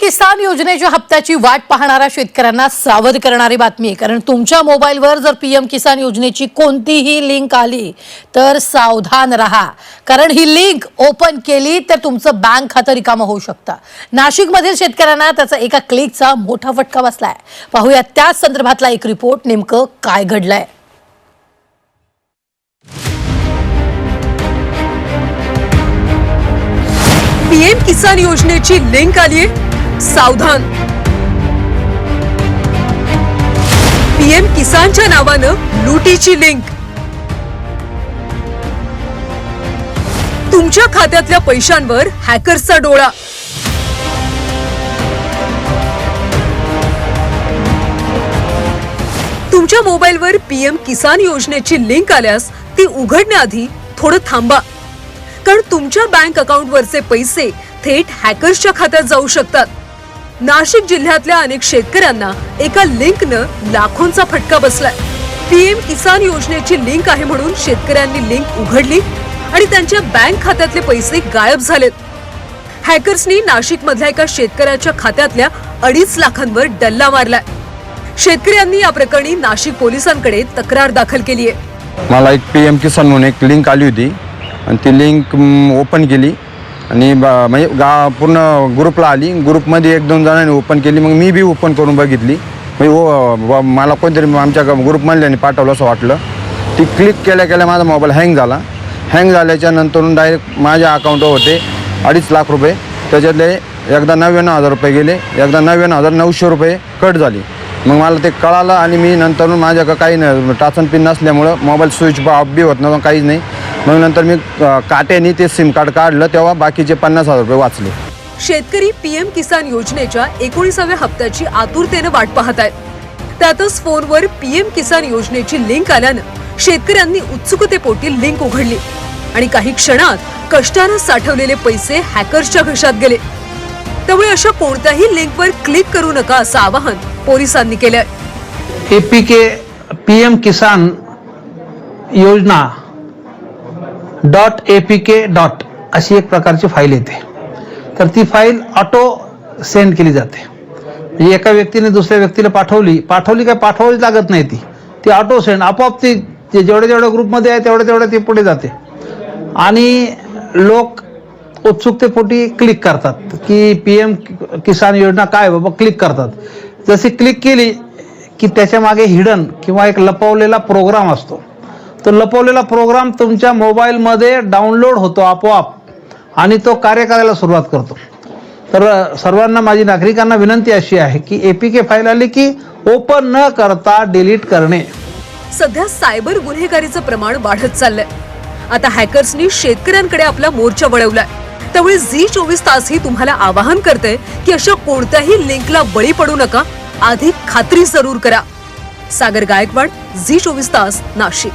किसान योजनेच्या हप्त्याची वाट पाहणाऱ्या शेतकऱ्यांना सावध करणारी बातमी आहे. कारण तुमच्या मोबाईलवर जर पीएम किसान योजनेची कोणतीही लिंक आली तर सावधान राहा. कारण ही लिंक ओपन केली तर तुमचं बँक खातं रिकामं होऊ शकतं. नाशिकमधील शेतकऱ्यांना त्याचा एका क्लिकचा मोठा फटका बसलाय. पाहूया त्याच संदर्भातला एक रिपोर्ट नेमकं काय घडलंय. पीएम किसान योजनेची लिंक आली सावधान. पीएम किसानच्या नावानं लुटीची लिंक. तुमच्या खात्यातल्या पैशांवर हॅकर्सचा डोळा. तुमच्या मोबाईलवर पीएम किसान योजनेची लिंक आल्यास ती उघडण्याआधी थोडं थांबा. कारण तुमच्या बँक अकाउंटवरचे पैसे थेट हॅकर्सच्या खात्यात जाऊ शकतात. नाशिक जिल्ह्यातल्या अनेक शेतकऱ्यांना एका लिंकनं लाखोंचा फटका बसलाय. पीएम किसान योजनेची लिंक आहे म्हणून शेतकऱ्यांनी लिंक उघडली आणि त्यांच्या बँक खात्यातले पैसे गायब झालेत. हॅकर्सनी नाशिक मधल्या एका शेतकऱ्याच्या खात्यातल्या अडीच लाखांवर डल्ला मारलाय. शेतकऱ्यांनी या प्रकरणी नाशिक पोलिसांकडे तक्रार दाखल केली आहे मला एक पी एम किसान म्हणून एक लिंक आली होती. आणि ती लिंक ओपन केली. आणि ब- म्हणजे गा पूर्ण ग्रुपला आली ग्रुपमध्ये एक दोन जणांनी ओपन केली मग मी बी ओपन करून बघितली. म्हणजे ओ ब- मला कोणतरी आमच्या ग्रुपमधल्याने पाठवलं असं वाटलं. ती क्लिक केल्या केल्या माझा मोबाईल हँग झाला. हँग झाल्याच्या नंतरून डायरेक्ट माझ्या अकाउंटवर होते अडीच लाख रुपये. त्याच्यातले एकदा नव्याण्णव हजार रुपये गेले एकदा नव्याण्णव हजार नऊशे रुपये कट झाली. मग मला ते कळालं आणि मी नंतर माझ्याकडं काही नाही टाचन पिन नसल्यामुळं मोबाईल स्विच ऑफ बी होत नव्हतं काहीच नाही. मग नंतर मी काट्याने ते सिम कार्ड काढलं तेव्हा बाकीचे पन्नास हजार रुपये वाचले. शेतकरी पीएम किसान योजनेच्या एकोणीसाव्या हप्त्याची आतुरतेनं वाट पाहत आहेत त्यातच फोनवर पीएम किसान योजनेची लिंक आल्यानं शेतकऱ्यांनी उत्सुकतेपोटी लिंक उघडली. आणि काही क्षणात कष्टानं साठवलेले पैसे हॅकर्सच्या घशात गेले. त्यामुळे अशा कोणत्याही लिंकवर क्लिक करू नका असं आवाहन पोलिसांनी केलंय. A P K P M Kisan Yojana dot A P K dot अशी एक प्रकारची फाईल येते. तर ती फाईल ऑटो सेंड केली जाते. म्हणजे एका व्यक्तीने दुसऱ्या व्यक्तीला पाठवली पाठवली काय पाठवावी लागत नाही ती. ती ऑटो सेंड आपोआप ती जेवढ्या जेवढ्या ग्रुपमध्ये आहे तेवढ्या तेवढ्या ती पुढे जाते. आणि लोक उत्सुकतेपोटी क्लिक करतात की पी एम किसान योजना काय बाबा क्लिक करतात. जशी क्लिक केली की त्याच्यामागे हिडन किंवा एक लपवलेला प्रोग्राम असतो. तो लपवलेला प्रोग्राम तुमच्या मोबाईलमध्ये डाउनलोड होतो आपोआप आणि तो कार्य करायला सुरुवात करतो. तर सर्वांना माझी नागरिकांना विनंती अशी आहे की ए पी के फाईल आली की ओपन न करता डिलीट करणे. सध्या सायबर गुन्हेगारीचं प्रमाण वाढत चाललंय. आता हॅकर्सनी शेतकऱ्यांकडे आपला मोर्चा वळवलाय. त्यामुळे झी चोवीस तास ही तुम्हाला आवाहन करते की अशा कोणत्याही लिंकला बळी पडू नका. आधी खात्री जरूर करा. सागर गायकवाड झी चोवीस तास नाशिक.